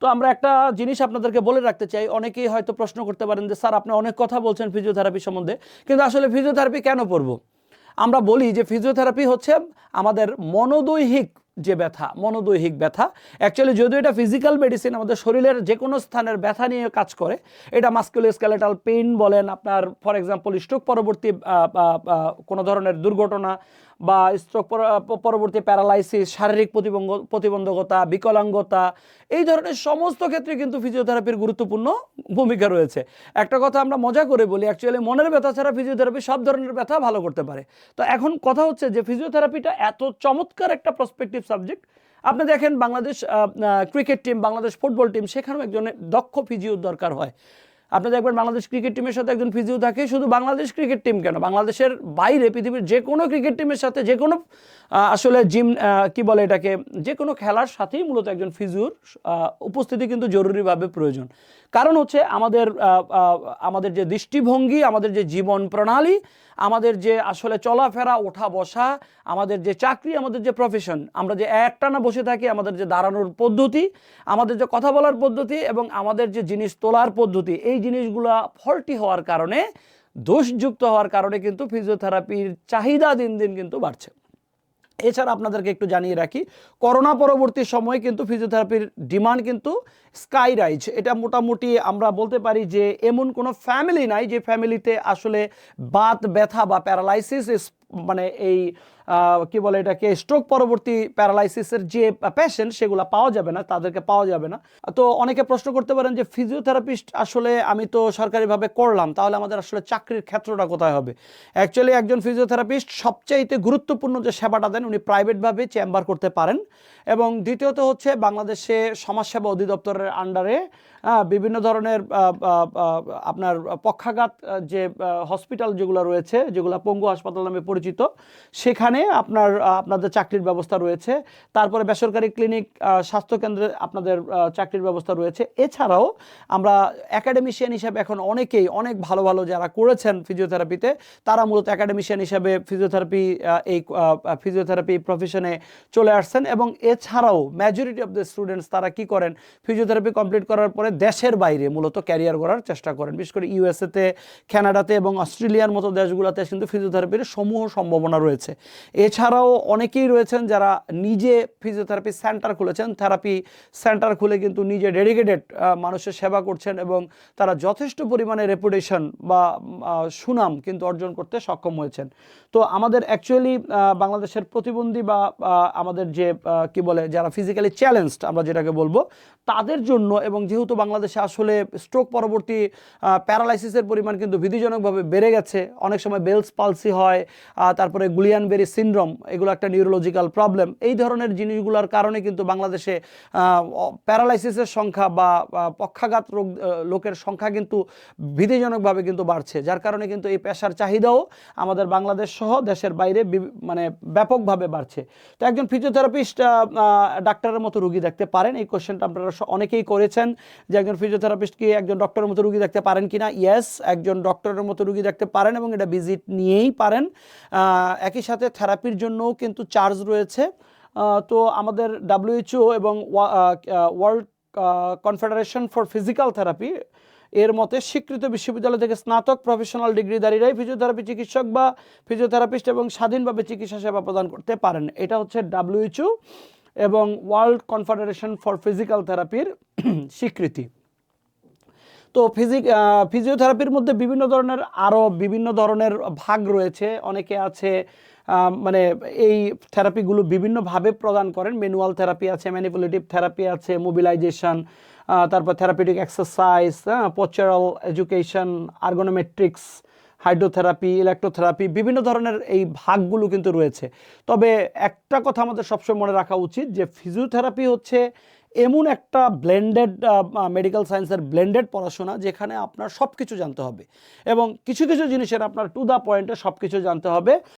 তো আমরা একটা জিনিস আপনাদেরকে বলে রাখতে চাই, অনেকেই হয়তো প্রশ্ন করতে পারেন যে, স্যার, আপনি অনেক কথা বলছেন ফিজিওথেরাপি সম্বন্ধে, কিন্তু আসলে ফিজিওথেরাপি কেন পড়ব? আমরা বলি যে ফিজিওথেরাপি হচ্ছে আমাদের মনোদৈহিক যে ব্যথা, মনোদৈহিক ব্যথা। অ্যাকচুয়ালি যদিও এটা ফিজিক্যাল মেডিসিন আমাদের শরীরের যে কোনো স্থানের ব্যথা নিয়ে কাজ করে, এটা মাস্কুলোস্কেলেটাল পেইন বলেন, আপনার ফর এক্সাম্পল স্ট্রোক পরবর্তী কোনো ধরনের দুর্ঘটনা বা স্ট্রোক পরবর্তী প্যারালাইসিস শারীরিক প্রতিবঙ্গ, প্রতিবন্ধকতা, বিকলাঙ্গতা, এই ধরনের সমস্ত ক্ষেত্রে কিন্তু ফিজিওথেরাপির গুরুত্বপূর্ণ ভূমিকা রয়েছে। একটা কথা আমরা মজা করে বলি অ্যাকচুয়ালি মনের ব্যথা ছাড়া ফিজিওথেরাপি সব ধরনের ব্যথা ভালো করতে পারে। তো এখন কথা হচ্ছে যে ফিজিওথেরাপিটা এত চমৎকার একটা প্রসপেক্টিভ সাবজেক্ট আপনি দেখেন Bangladesh cricket team Bangladesh football team সেখানেও একজনের দক্ষ ফিজিওর দরকার হয়। আপনি দেখবেন বাংলাদেশ ক্রিকেট টিমের সাথে একজন ফিজিও থাকে, শুধু বাংলাদেশ ক্রিকেট টিম কেন? বাংলাদেশের বাইরে, পৃথিবীর যে কোনো ক্রিকেট টিমের সাথে, যে কোনো আসলে জিম কি বলে এটাকে, যে কোনো খেলার সাথেই মূলত একজন ফিজিওর উপস্থিতি কিন্তু জরুরিভাবে প্রয়োজন। কারণ হচ্ছে আমাদের আমাদের যে দৃষ্টিভঙ্গি, আমাদের যে জীবন প্রণালী, আমাদের যে আসলে চলাফেরা, ওঠা বসা, আমাদের যে চাকরি, আমাদের যে প্রফেশন আমরা যে একটানা বসে থাকি, আমাদের যে দাঁড়ানোর পদ্ধতি, আমাদের যে কথা বলার পদ্ধতি এবং আমাদের যে জিনিস তোলার পদ্ধতি, এই জিনিসগুলা ফল্টি হওয়ার কারণে, দোষযুক্ত হওয়ার কারণে কিন্তু ফিজিওথেরাপির চাহিদা দিন দিন কিন্তু বাড়ছে। এছাড়া আপনাদেরকে একটু জানিয়ে রাখি, করোনা পরবর্তী সময়ে কিন্তু ফিজিওথেরাপির ডিমান্ড কিন্তু স্কাই রাইজ এটা মোটামুটি আমরা বলতে পারি যে, এমন কোনো ফ্যামিলি নাই যে ফ্যামিলিতে আসলে বাত, ব্যথা বা প্যারালাইসিস মানে এই কি বলে এটাকে স্ট্রোক পরবর্তী প্যারালাইসিসের যে পেশেন্ট সেগুলো পাওয়া যাবে না, তাদেরকে পাওয়া যাবে না। তো অনেকে প্রশ্ন করতে পারেন যে ফিজিওথেরাপিস্ট আসলে আমি তো সরকারিভাবে করলাম, তাহলে আমাদের আসলে চাকরির ক্ষেত্রটা কোথায় হবে? অ্যাকচুয়ালি একজন ফিজিওথেরাপিস্ট সবচাইতে গুরুত্বপূর্ণ যে সেবাটা দেন, উনি প্রাইভেটভাবে চেম্বার করতে পারেন। এবং দ্বিতীয়ত হচ্ছে, বাংলাদেশে সমাজসেবা অধিদপ্তরের আন্ডারে বিভিন্ন ধরনের আপনার পক্ষাঘাত যে হসপিটাল যেগুলো রয়েছে, যেগুলো পঙ্গু হাসপাতাল নামে পরিচিত সেখানে আপনার আপনাদের চাকরির ব্যবস্থা রয়েছে। তারপরে বেসরকারি ক্লিনিক স্বাস্থ্যকেন্দ্রে আপনাদের চাকরির ব্যবস্থা রয়েছে। এছাড়াও আমরা একাডেমিশিয়ান হিসাবে এখন অনেকেই, অনেক ভালো ভালো যারা করেছেন ফিজিওথেরাপিতে তারা মূলত একাডেমিশিয়ান হিসেবে ফিজিওথেরাপি এই ফিজিওথেরাপি প্রফেশনে চলে আসছেন। এবং এছাড়াও মেজরিটি অফ দ্য স্টুডেন্টস তারা কি করেন? ফিজিওথেরাপি কমপ্লিট করার পরে দেশের বাইরে মূলত ক্যারিয়ার করার চেষ্টা করেন। বিশেষ করে ইউএসএতে কানাডাতে এবং অস্ট্রেলিয়ার মতো দেশগুলোতে কিন্তু ফিজিওথেরাপির সমূহ সম্ভাবনা রয়েছে। এছাড়াও অনেকেই রয়েছেন যারা নিজে ফিজিওথেরাপি সেন্টার খুলেছেন। থেরাপি সেন্টার খুলে কিন্তু নিজে ডেডিকেটেড মানুষের সেবা করছেন এবং তারা যথেষ্ট পরিমাণে রেপুটেশন বা সুনাম কিন্তু অর্জন করতে সক্ষম হয়েছেন। তো আমাদের অ্যাকচুয়ালি বাংলাদেশের প্রতিবন্ধী বা আমাদের যে কি বলে, যারা ফিজিক্যালি চ্যালেঞ্জড আমরা যেটাকে বলব তাদের জন্য এবং যেহেতু বাংলাদেশে আসলে স্ট্রোক পরবর্তী প্যারালাইসিসের পরিমাণ কিন্তু ভীতিজনকভাবে বেড়ে গেছে, অনেক সময় বেলস পালসি হয় তারপরে গুলিয়ানবেরি সিনড্রোম এগুলো একটা নিউরোলজিক্যাল প্রবলেম এই ধরনের জিনিসগুলোর কারণে কিন্তু বাংলাদেশে প্যারালাইসিসের সংখ্যা বা পক্ষাঘাত রোগ লোকের সংখ্যা কিন্তু ভীতিজনকভাবে কিন্তু বাড়ছে, যার কারণে কিন্তু এই পেশার চাহিদাও আমাদের বাংলাদেশ সহ দেশের বাইরে মানে ব্যাপকভাবে বাড়ছে। তো একজন ফিজিওথেরাপিস্ট ডাক্তারের মতো রুগী দেখতে পারেন, এই কোশ্চেনটা আপনারা অনেকেই করেছেন যে একজন ফিজিওথেরাপিস্ট কি একজন ডক্টরের মতো রুগী দেখতে পারেন কিনা? ইয়েস একজন ডক্টরের মতো রুগী দেখতে পারেন এবং এটা ভিজিট নিয়েই পারেন। একই সাথে থেরাপির জন্যও কিন্তু চার্জ রয়েছে। তো আমাদের ডাব্লিউএইচও এবং world confederation for physical therapy এর মতে স্বীকৃত বিশ্ববিদ্যালয় থেকে স্নাতক প্রফেশনাল ডিগ্রিধারীরাই ফিজিওথেরাপি চিকিৎসক বা ফিজিওথেরাপিস্ট এবং স্বাধীনভাবে চিকিৎসা সেবা প্রদান করতে পারেন। এটা হচ্ছে ডাব্লিউএইচও এবং ওয়ার্ল্ড কনফেডারেশন ফর ফিজিক্যাল থেরাপির স্বীকৃতি। তো ফিজিক ফিজিওথেরাপির মধ্যে বিভিন্ন ধরনের আরও বিভিন্ন ধরনের ভাগ রয়েছে। অনেকে আছে মানে এই থেরাপিগুলো বিভিন্নভাবে প্রদান করেন। ম্যানুয়াল থেরাপি আছে, ম্যানিপুলেটিভ থেরাপি আছে, মোবিলাইজেশন তারপর থেরাপিউটিক এক্সারসাইজ হ্যাঁ postural education, ergonomics hydrotherapy, electrotherapy, বিভিন্ন ধরনের এই ভাগগুলো কিন্তু রয়েছে। তবে একটা কথা আমাদের সবসময় মনে রাখা উচিত যে, ফিজিওথেরাপি হচ্ছে এমন একটা ব্লেন্ডেড মেডিকেল সায়েন্সের ব্লেন্ডেড পড়াশোনা যেখানে আপনার সব কিছু জানতে হবে। এবং কিছু কিছু জিনিসের আপনার টু দ্য পয়েন্টে সব কিছু জানতে হবে।